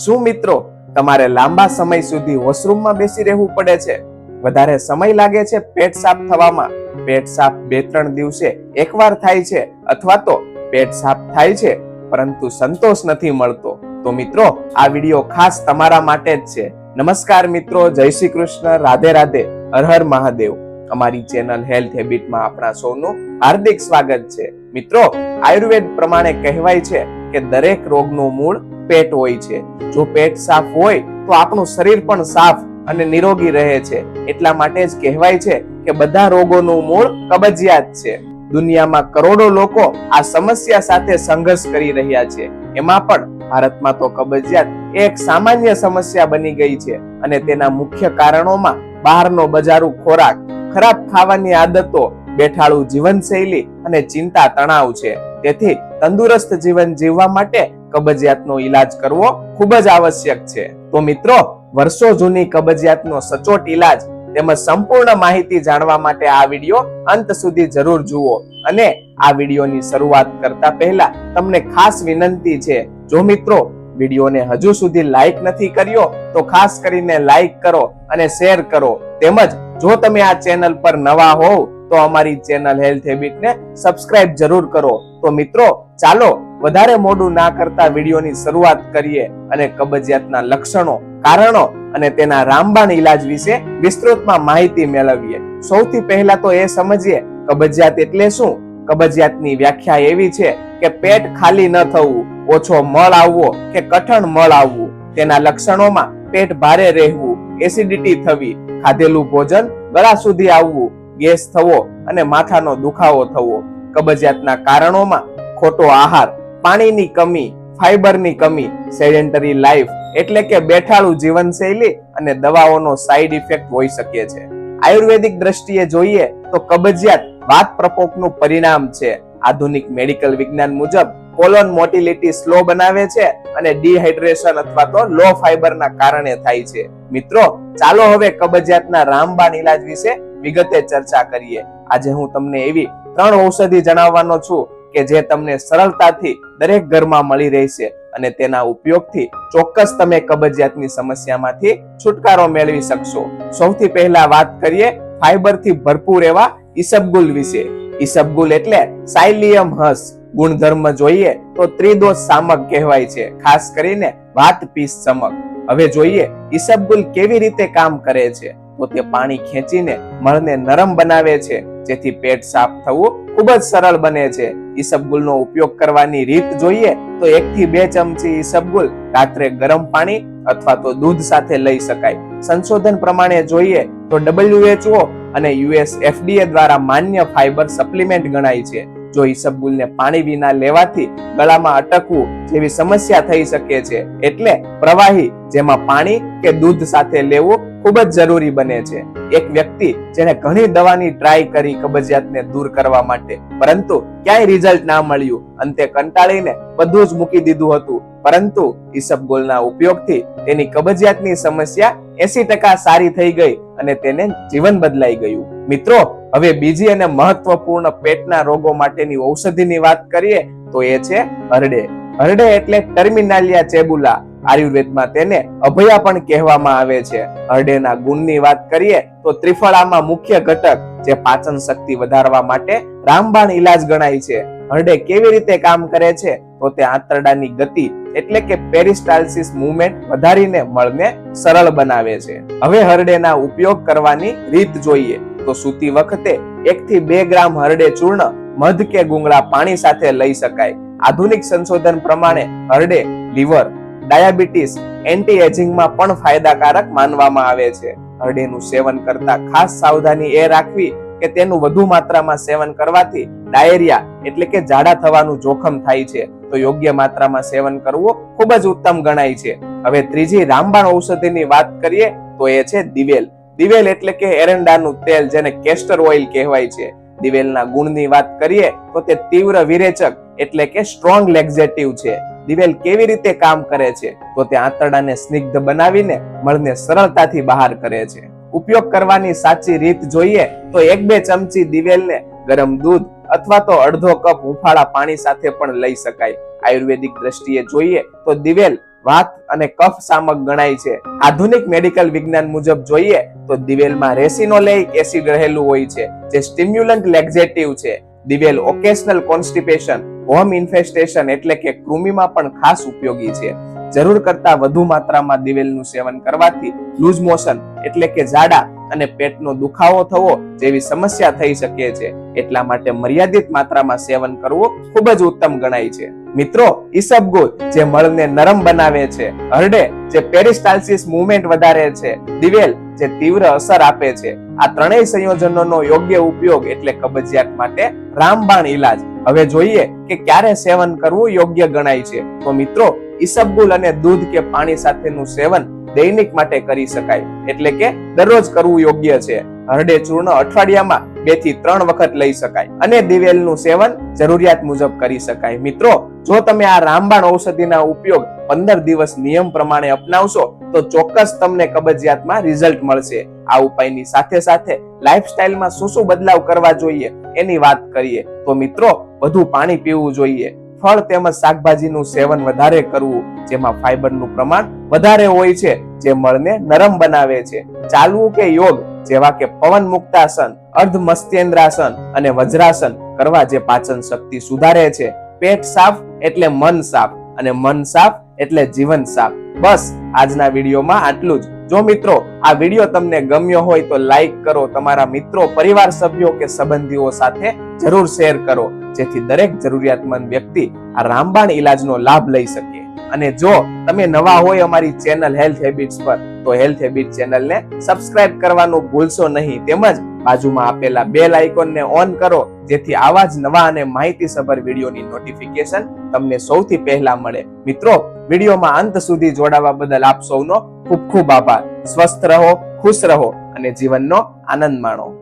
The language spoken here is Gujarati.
શું મિત્રો, તમારે લાંબા સમય સુધી વોશરૂમમાં બેસી રહેવું પડે છે? વધારે સમય લાગે છે પેટ સાફ થવામાં? પેટ સાફ બે ત્રણ દિવસે એકવાર થાય છે અથવા તો પેટ સાફ થાય છે, પરંતુ સંતોષ નથી મળતો. તો મિત્રો, આ વીડિયો ખાસ તમારા માટે જ છે. નમસ્કાર મિત્રો, જય શ્રી કૃષ્ણ, રાધે રાધે, હર મહાદેવ. અમારી ચેનલ હેલ્થ હેબિટમાં આપણા સૌનું હાર્દિક સ્વાગત છે. મિત્રો, આયુર્વેદ પ્રમાણે કહેવાય છે કે દરેક રોગનું મૂળ પેટ હોય છે. જો પેટ સાફ હોય તો આપણું શરીર પણ સાફ અને નિરોગી રહે છે. એટલા માટે જ કહેવાય છે કે બધા રોગોનું મૂળ કબજિયાત છે. દુનિયામાં કરોડો લોકો આ સમસ્યા સાથે સંઘર્ષ કરી રહ્યા છે. એમાં પણ ભારતમાં તો કબજિયાત એક સામાન્ય સમસ્યા બની ગઈ છે અને તેના મુખ્ય કારણોમાં બહારનો બજારું ખોરાક, ખરાબ ખાવાની આદતો, બેઠાળું જીવનશૈલી અને ચિંતા તણાવ છે. તેથી તંદુરસ્ત જીવન જીવવા માટે કબજિયાતનો ઈલાજ કરવો ખૂબ જ આવશ્યક છે. તો મિત્રો, વર્ષો જૂની કબજિયાતનો સચોટ ઈલાજ તેમજ સંપૂર્ણ માહિતી જાણવા માટે આ વીડિયો અંત સુધી જરૂર જુઓ અને આ વિડીયોની શરૂઆત કરતા પહેલા તમને ખાસ વિનંતી છે, જો મિત્રો વિડીયોને હજુ સુધી લાઈક નથી કર્યો, તો ખાસ કરીને લાઈક કરો અને શેર કરો. તેમજ જો તમે આ ચેનલ પર નવા હોવ તો અમારી ચેનલ હેલ્થ હેબિટને સબસ્ક્રાઇબ જરૂર કરો. તો મિત્રો, ચાલો વધારે મોડું ના કરતા વિડીયોની શરૂઆત કરીએ અને કબજિયાતના લક્ષણો, કારણો અને તેના રામબાણ ઈલાજ વિશે વિસ્તૃતમાં માહિતી મેળવીએ. સૌથી પહેલા તો એ સમજીએ, કબજિયાત એટલે શું? કબજિયાતની વ્યાખ્યા એવી છે કે પેટ ખાલી ન થવું, ઓછો મળ આવવો કે કઠણ મળ આવવું. તેના લક્ષણોમાં પેટ ભારે રહેવું, એસિડિટી થવી, ખાધેલું ભોજન ગળા સુધી આવવું ગેસ થવો અને માથાનો દુખાવો થવો. કબજિયાતના કારણોમાં ખોટો આહાર, પાણીની કમી ફાઈબરની કમી, સેડેન્ટરી લાઈફ એટલે કે બેઠાળું જીવનશૈલી અને દવાઓનો સાઈડ ઇફેક્ટ હોઈ શકે છે. આયુર્વેદિક દ્રષ્ટિએ જોઈએ તો કબજિયાત વાત પ્રકોપનું પરિણામ છે. આધુનિક મેડિકલ વિજ્ઞાન મુજબ કોલોન મોટિલિટી સ્લો બનાવે છે અને ડિહાઇડ્રેશન અથવા તો લો ફાઈબરના કારણે થાય છે. મિત્રો, ચાલો હવે કબજિયાતના રામબાણ ઈલાજ વિશે વિગતે ચર્ચા કરીએ. આજે હું તમને એવી ત્રણ ઔષધિ જણાવવાનો છું કે જે તમને સરળતાથી દરેક ઘરમાં મળી રહેશે અને તેના ઉપયોગથી ચોક્કસ તમે કબજિયાતની સમસ્યામાંથી છુટકારો મેળવી શકશો. સૌથી પહેલા વાત કરીએ ફાઈબરથી ભરપૂર એવા ઈસબગુલ વિશે. ઈસબગુલ એટલે સાયલિયમ હસ. ગુણધર્મ જોઈએ તો ત્રિદોષ સામક કહેવાય છે, ખાસ કરીને વાત પીસ સમક. હવે જોઈએ ઈસબગુલ કેવી રીતે કામ કરે છે. તો તે પાણી ખેંચીને મળને નરમ બનાવે છે. જેથી પેટ સાફ થવું ખૂબ જ સરળ બને છે. ઈસબગુલનો ઉપયોગ કરવાની રીત જોઈએ તો એક થી બે ચમચી ઈસબગુલ રાત્રે ગરમ પાણી અથવા તો દૂધ સાથે લઈ શકાય. સંશોધન પ્રમાણે જોઈએ તો ડબલ્યુએચઓ અને યુએસ એફડીએ દ્વારા માન્ય ફાઈબર સપ્લિમેન્ટ ગણાય છે. જો ઈસબગુલને પાણી વિના લેવાથી ગળામાં અટકવું જેવી સમસ્યા થઈ શકે છે. એટલે પ્રવાહી જેમાં પાણી કે દૂધ સાથે લેવું ખૂબ જ જરૂરી બને છે. એક વ્યક્તિ જેને ઘણી દવાની ટ્રાય કરી કબજિયાતને દૂર કરવા માટે, પરંતુ ક્યાંય રિઝલ્ટ ના મળ્યું. અંતે કંટાળીને બધું જ મૂકી દીધું હતું. પરંતુ ઈસબગોલના ઉપયોગથી તેની કબજિયાતની સમસ્યા એસી ટકા સારી થઈ ગઈ અને તેને જીવન બદલાઈ ગયું. મિત્રો, હવે બીજી અને મહત્વપૂર્ણ પેટના રોગો માટેની ઔષધિની વાત કરીએ તો એ છે હરડે. હરડે એટલે ટર્મિનાલિયા ચેબુલા. આયુર્વેદમાં તેને અભયા પણ કહેવામાં આવે છે. હરડેના ગુણની વાત કરીએ તો ત્રિફળામાં મુખ્ય ઘટક જે પાચન શક્તિ વધારવા માટે રામબાણ ઈલાજ ગણાય છે. હરડે કેવી રીતે કામ કરે છે? તો તે આંતરડાની ગતિ એટલે કે પેરિસ્ટાલસિસ મુવમેન્ટ વધારીને મળને સરળ બનાવે છે. હવે હરડેના ઉપયોગ કરવાની રીત જોઈએ. તો સૂતી વખતે એક થી બે ગ્રામ હરડે ચૂર્ણ, મધ કે ગુંગળા પાણી સાથે લઈ શકાય. આધુનિક સંશોધન પ્રમાણે હરડે લીવર ડાયાબિટીસ એન્ટી એજિંગમાં પણ ફાયદાકારક માનવામાં આવે છે. હરડીનું સેવન કરતા ખાસ સાવધાની એ રાખવી કે તેનું વધુ માત્રામાં સેવન કરવાથી ડાયરિયા એટલે કે ઝાડા થવાનું જોખમ થાય છે. તો યોગ્ય માત્રામાં સેવન કરવું ખૂબ જ ઉત્તમ ગણાય છે. હવે ત્રીજી રામબાણ ઔષધિની વાત કરીએ તો એ છે દિવેલ. દિવેલ એટલે કે એરંડાનું તેલ જેને કેસ્ટર ઓઇલ કહેવાય છે. દિવેલના ગુણની વાત કરીએ તો તે તીવ્ર વિરેચક એટલે કે સ્ટ્રોંગ લેક્ઝેટિવ છે. દિવેલ કેવી રીતે કામ કરે છે, તો તે આંતરડાને સ્નિગ્ધ બનાવીને મળને સરળતાથી બહાર કરે છે. ઉપયોગ કરવાની સાચી રીત જોઈએ તો એક બે ચમચી દિવેલને ગરમ દૂધ અથવા તો અડધો કપ હુંફાળા પાણી સાથે પણ લઈ શકાય. આયુર્વેદિક દ્રષ્ટિએ જોઈએ તો દિવેલ વાત અને કફ સામક ગણાય છે. આધુનિક મેડિકલ વિજ્ઞાન મુજબ જોઈએ તો દિવેલમાં રેસિનોલેઇક એસિડ રહેલું હોય છે, જે સ્ટિમ્યુલન્ટ લેક્ઝેટિવ છે. દિવેલ ઓકેશનલ કોન્સ્ટિપેશન હોમ ઇન્ફેસ્ટેશન એટલે કે કૃમિમાં પણ ખાસ ઉપયોગી છે. જરૂર કરતા વધુ માત્રામાં દિવેલનું સેવન કરવાથી લૂઝ મોશન એટલે કે ઝાડા અને પેટનો દુખાવો થવો જેવી સમસ્યા થઈ શકે છે. એટલા માટે મર્યાદિત માત્રામાં સેવન કરવું ખૂબ જ ઉત્તમ ગણાય છે. મિત્રો ઈસબગુલ જે મળને નરમ બનાવે છે. હરડે જે પેરિસ્ટાલ્સિસ મુવમેન્ટ વધારે છે. દિવેલ જે તીવ્ર અસર આપે છે, આ ત્રણેય સંયોજનોનો યોગ્ય ઉપયોગ એટલે કબજિયાત માટે રામબાણ ઈલાજ. હવે જોઈએ કે ક્યારે સેવન કરવું યોગ્ય ગણાય છે. તો મિત્રો, ઈસબગુલ અને દૂધ કે પાણી સાથેનું સેવન દૈનિક માટે કરી શકાય. એટલે કે દરરોજ કરવું યોગ્ય છે. હરડે ચૂર્ણ અઠવાડિયામાં બેથી ત્રણ વખત લઈ શકાય અને દિવેલનું સેવન જરૂરિયાત મુજબ કરી શકાય. મિત્રો, જો તમે આ રામબાણ ઔષધિના ઉપયોગ પંદર દિવસ નિયમ પ્રમાણે અપનાવશો, તો ચોક્કસ તમને કબજિયાતમાં રિઝલ્ટ મળશે. આ ઉપાયની સાથે સાથે લાઇફસ્ટાઇલમાં શું શું બદલાવ કરવા જોઈએ એની વાત કરીએ. તો મિત્રો, વધુ પાણી પીવું જોઈએ. ફળ તેમજ શાકભાજીનું સેવન વધારે કરવું, જેમાં ફાઈબરનું પ્રમાણ વધારે હોય છે, જે મળને નરમ બનાવે છે. ચાલવું કે યોગ જેવા કે પવન મુક્તાસન, અર્ધ મસ્તેન્દ્રાસન અને વજ્રાસન કરવા જે પાચન શક્તિ સુધારે છે. પેટ સાફ એટલે મન સાફ અને મન સાફ એટલે જીવન સાફ. બસ, આજના વિડીયોમાં આટલું જ. જો મિત્રો આ વીડિયો તમને ગમ્યો હોય તો લાઈક કરો, તમારા મિત્રો, પરિવાર સભ્યો કે સંબંધીઓ સાથે જરૂર શેર કરો, જેથી દરેક જરૂરિયાતમંદ વ્યક્તિ આ રામબાણ ઈલાજનો લાભ લઈ શકે. અને જો તમે નવા હોય અમારી ચેનલ હેલ્થ હેબિટ્સ પર, તો હેલ્થ હેબિટ ચેનલને સબસ્ક્રાઇબ કરવાનું ભૂલશો નહીં. તેમજ બાજુમાં આપેલા બેલ આઇકોનને ઓન કરો, જેથી આવા જ નવા અને માહિતીસભર વિડીયોની નોટિફિકેશન તમને સૌથી પહેલા મળે. મિત્રો, વિડીયોમાં અંત સુધી જોડાવા બદલ આપ સૌનો ખૂબ ખૂબ આભાર. સ્વસ્થ રહો, ખુશ રહો અને જીવનનો આનંદ માણો.